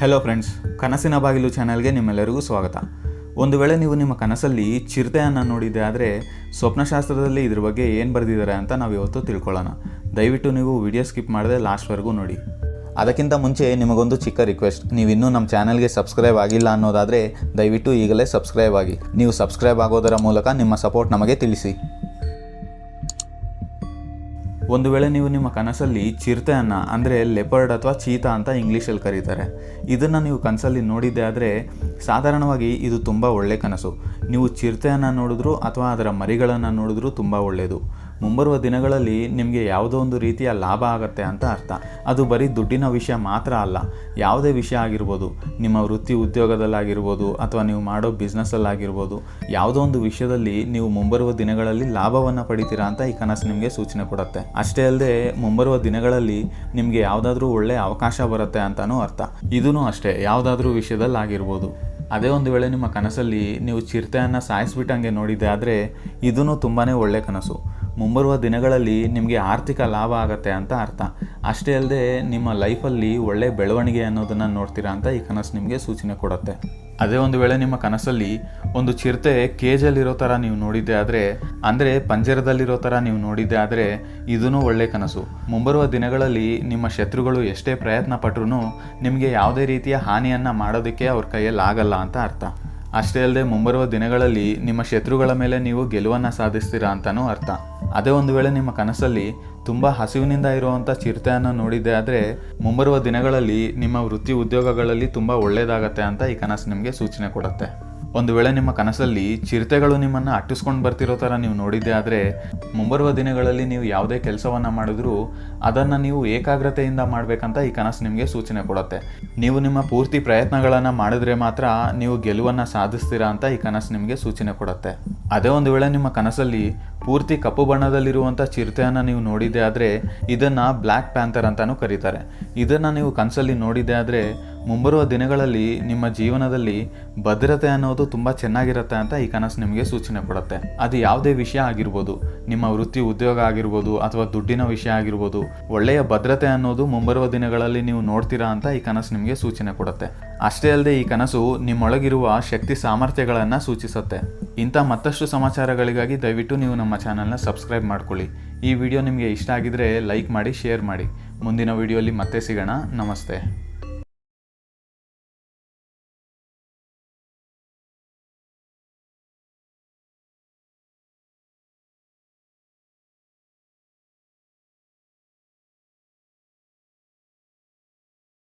Hello friends ಕನಸಿನ ಬಾಗಿಲು ಚಾನಲ್ಗೆ ನಿಮ್ಮೆಲ್ಲರಿಗೂ ಸ್ವಾಗತ. ಒಂದು ವೇಳೆ ನೀವು ನಿಮ್ಮ ಕನಸಲ್ಲಿ ಚಿರತೆಯನ್ನು ನೋಡಿದ್ದೆ ಆದರೆ ಸ್ವಪ್ನಶಾಸ್ತ್ರದಲ್ಲಿ ಇದ್ರ ಬಗ್ಗೆ ಏನು ಬರೆದಿದ್ದಾರೆ ಅಂತ ನಾವು ಇವತ್ತು ತಿಳ್ಕೊಳ್ಳೋಣ. ದಯವಿಟ್ಟು ನೀವು ವಿಡಿಯೋ ಸ್ಕಿಪ್ ಮಾಡದೆ ಲಾಸ್ಟ್ವರೆಗೂ ನೋಡಿ. ಅದಕ್ಕಿಂತ ಮುಂಚೆ ನಿಮಗೊಂದು ಚಿಕ್ಕ ರಿಕ್ವೆಸ್ಟ್ ನೀವು ಇನ್ನೂ ನಮ್ಮ ಚಾನಲ್ಗೆ ಸಬ್ಸ್ಕ್ರೈಬ್ ಆಗಿಲ್ಲ ಅನ್ನೋದಾದರೆ ದಯವಿಟ್ಟು ಈಗಲೇ ಸಬ್ಸ್ಕ್ರೈಬ್ ಆಗಿ. ನೀವು ಸಬ್ಸ್ಕ್ರೈಬ್ ಆಗೋದರ ಮೂಲಕ ನಿಮ್ಮ ಸಪೋರ್ಟ್ ನಮಗೆ ತಿಳಿಸಿ. ಒಂದು ವೇಳೆ ನೀವು ನಿಮ್ಮ ಕನಸಲ್ಲಿ ಚಿರತೆಯನ್ನು, ಅಂದರೆ ಲೆಪರ್ಡ್ ಅಥವಾ ಚೀತಾ ಅಂತ ಇಂಗ್ಲೀಷಲ್ಲಿ ಕರೀತಾರೆ. ಇದನ್ನು ನೀವು ಕನಸಲ್ಲಿ ನೋಡಿದ್ದೆ ಆದರೆ ಸಾಧಾರಣವಾಗಿ ಇದು ತುಂಬ ಒಳ್ಳೆ ಕನಸು. ನೀವು ಚಿರತೆಯನ್ನು ನೋಡಿದ್ರು ಅಥವಾ ಅದರ ಮರಿಗಳನ್ನು ನೋಡಿದ್ರೂ ತುಂಬ ಒಳ್ಳೆಯದು. ಮುಂಬರುವ ದಿನಗಳಲ್ಲಿ ನಿಮಗೆ ಯಾವುದೋ ಒಂದು ರೀತಿಯ ಲಾಭ ಆಗುತ್ತೆ ಅಂತ ಅರ್ಥ. ಅದು ಬರೀ ದುಡ್ಡಿನ ವಿಷಯ ಮಾತ್ರ ಅಲ್ಲ, ಯಾವುದೇ ವಿಷಯ ಆಗಿರ್ಬೋದು, ನಿಮ್ಮ ವೃತ್ತಿ ಉದ್ಯೋಗದಲ್ಲಾಗಿರ್ಬೋದು ಅಥವಾ ನೀವು ಮಾಡೋ ಬಿಸ್ನೆಸ್ಸಲ್ಲಾಗಿರ್ಬೋದು, ಯಾವುದೋ ಒಂದು ವಿಷಯದಲ್ಲಿ ನೀವು ಮುಂಬರುವ ದಿನಗಳಲ್ಲಿ ಲಾಭವನ್ನು ಪಡಿತೀರಾ ಅಂತ ಈ ಕನಸು ನಿಮಗೆ ಸೂಚನೆ ಕೊಡುತ್ತೆ. ಅಷ್ಟೇ ಅಲ್ಲದೆ ಮುಂಬರುವ ದಿನಗಳಲ್ಲಿ ನಿಮಗೆ ಯಾವುದಾದ್ರೂ ಒಳ್ಳೆಯ ಅವಕಾಶ ಬರುತ್ತೆ ಅಂತಲೂ ಅರ್ಥ. ಇದೂ ಅಷ್ಟೇ, ಯಾವುದಾದ್ರೂ ವಿಷಯದಲ್ಲಿ ಆಗಿರ್ಬೋದು ಅದೇ ಒಂದು ವೇಳೆ ನಿಮ್ಮ ಕನಸಲ್ಲಿ ನೀವು ಚಿರತೆಯನ್ನು ಸಾಯಿಸ್ಬಿಟ್ಟಂಗೆ ನೋಡಿದ್ದೆ ಆದರೆ ಇದೂ ತುಂಬಾ ಒಳ್ಳೆ ಕನಸು. ಮುಂಬರುವ ದಿನಗಳಲ್ಲಿ ನಿಮಗೆ ಆರ್ಥಿಕ ಲಾಭ ಆಗುತ್ತೆ ಅಂತ ಅರ್ಥ. ಅಷ್ಟೇ ಅಲ್ಲದೆ ನಿಮ್ಮ ಲೈಫಲ್ಲಿ ಒಳ್ಳೆ ಬೆಳವಣಿಗೆ ಅನ್ನೋದನ್ನು ನೋಡ್ತೀರಾ ಅಂತ ಈ ಕನಸು ನಿಮಗೆ ಸೂಚನೆ ಕೊಡುತ್ತೆ. ಅದೇ ಒಂದು ವೇಳೆ ನಿಮ್ಮ ಕನಸಲ್ಲಿ ಒಂದು ಚಿರತೆ ಕೇಜಲ್ಲಿರೋ ಥರ ನೀವು ನೋಡಿದ್ದೆ ಆದರೆ, ಅಂದರೆ ಪಂಜರದಲ್ಲಿರೋ ಥರ ನೀವು ನೋಡಿದ್ದೆ ಆದರೆ ಇದೂ ಒಳ್ಳೆ ಕನಸು. ಮುಂಬರುವ ದಿನಗಳಲ್ಲಿ ನಿಮ್ಮ ಶತ್ರುಗಳು ಎಷ್ಟೇ ಪ್ರಯತ್ನ ಪಟ್ಟರೂ ನಿಮಗೆ ಯಾವುದೇ ರೀತಿಯ ಹಾನಿಯನ್ನು ಮಾಡೋದಕ್ಕೆ ಅವ್ರ ಕೈಯಲ್ಲಿ ಆಗಲ್ಲ ಅಂತ ಅರ್ಥ. ಅಷ್ಟೇ ಅಲ್ಲದೆ ಮುಂಬರುವ ದಿನಗಳಲ್ಲಿ ನಿಮ್ಮ ಶತ್ರುಗಳ ಮೇಲೆ ನೀವು ಗೆಲುವನ್ನು ಸಾಧಿಸ್ತೀರಾ ಅಂತಲೂ ಅರ್ಥ. ಅದೇ ಒಂದು ವೇಳೆ ನಿಮ್ಮ ಕನಸಲ್ಲಿ ತುಂಬ ಹಸಿವಿನಿಂದ ಇರುವಂಥ ಚಿರತೆಯನ್ನು ನೋಡಿದ್ದೆ ಆದರೆ ಮುಂಬರುವ ದಿನಗಳಲ್ಲಿ ನಿಮ್ಮ ವೃತ್ತಿ ಉದ್ಯೋಗಗಳಲ್ಲಿ ತುಂಬ ಒಳ್ಳೆಯದಾಗತ್ತೆ ಅಂತ ಈ ಕನಸು ನಿಮಗೆ ಸೂಚನೆ ಕೊಡುತ್ತೆ. ಒಂದು ವೇಳೆ ನಿಮ್ಮ ಕನಸಲ್ಲಿ ಚಿರತೆಗಳು ನಿಮ್ಮನ್ನು ಅಟ್ಟಿಸ್ಕೊಂಡು ಬರ್ತಿರೋ ಥರ ನೀವು ನೋಡಿದ್ದೆ ಆದರೆ ಮುಂಬರುವ ದಿನಗಳಲ್ಲಿ ನೀವು ಯಾವುದೇ ಕೆಲಸವನ್ನು ಮಾಡಿದ್ರೂ ಅದನ್ನು ನೀವು ಏಕಾಗ್ರತೆಯಿಂದ ಮಾಡಬೇಕಂತ ಈ ಕನಸು ನಿಮಗೆ ಸೂಚನೆ ಕೊಡುತ್ತೆ. ನೀವು ನಿಮ್ಮ ಪೂರ್ತಿ ಪ್ರಯತ್ನಗಳನ್ನು ಮಾಡಿದ್ರೆ ಮಾತ್ರ ನೀವು ಗೆಲುವನ್ನು ಸಾಧಿಸ್ತೀರಾ ಅಂತ ಈ ಕನಸು ನಿಮಗೆ ಸೂಚನೆ ಕೊಡುತ್ತೆ. ಅದೇ ಒಂದು ವೇಳೆ ನಿಮ್ಮ ಕನಸಲ್ಲಿ ಪೂರ್ತಿ ಕಪ್ಪು ಬಣ್ಣದಲ್ಲಿರುವಂಥ ಚಿರತೆಯನ್ನು ನೀವು ನೋಡಿದ್ದೆ ಆದರೆ ಇದನ್ನು ಬ್ಲ್ಯಾಕ್ ಪ್ಯಾಂಥರ್ ಅಂತಲೂ ಕರೀತಾರೆ. ಇದನ್ನು ನೀವು ಕನಸಲ್ಲಿ ನೋಡಿದ್ದೆ ಆದರೆ ಮುಂಬರುವ ದಿನಗಳಲ್ಲಿ ನಿಮ್ಮ ಜೀವನದಲ್ಲಿ ಭದ್ರತೆ ಅನ್ನೋದು ತುಂಬ ಚೆನ್ನಾಗಿರುತ್ತೆ ಅಂತ ಈ ಕನಸು ನಿಮಗೆ ಸೂಚನೆ ಕೊಡುತ್ತೆ. ಅದು ಯಾವುದೇ ವಿಷಯ ಆಗಿರ್ಬೋದು, ನಿಮ್ಮ ವೃತ್ತಿ ಉದ್ಯೋಗ ಆಗಿರ್ಬೋದು ಅಥವಾ ದುಡ್ಡಿನ ವಿಷಯ ಆಗಿರ್ಬೋದು, ಒಳ್ಳೆಯ ಭದ್ರತೆ ಅನ್ನೋದು ಮುಂಬರುವ ದಿನಗಳಲ್ಲಿ ನೀವು ನೋಡ್ತೀರಾ ಅಂತ ಈ ಕನಸು ನಿಮಗೆ ಸೂಚನೆ ಕೊಡುತ್ತೆ. ಅಷ್ಟೇ ಅಲ್ಲದೆ ಈ ಕನಸು ನಿಮ್ಮೊಳಗಿರುವ ಶಕ್ತಿ ಸಾಮರ್ಥ್ಯಗಳನ್ನು ಸೂಚಿಸುತ್ತೆ. ಇಂಥ ಮತ್ತಷ್ಟು ಸಮಾಚಾರಗಳಿಗಾಗಿ ದಯವಿಟ್ಟು ನೀವು ನಮ್ಮ ಚಾನಲ್ನ ಸಬ್ಸ್ಕ್ರೈಬ್ ಮಾಡ್ಕೊಳ್ಳಿ. ಈ ವಿಡಿಯೋ ನಿಮಗೆ ಇಷ್ಟ ಆಗಿದ್ರೆ ಲೈಕ್ ಮಾಡಿ, ಶೇರ್ ಮಾಡಿ. ಮುಂದಿನ ವಿಡಿಯೋಲಿ ಮತ್ತೆ ಸಿಗೋಣ. ನಮಸ್ತೆ.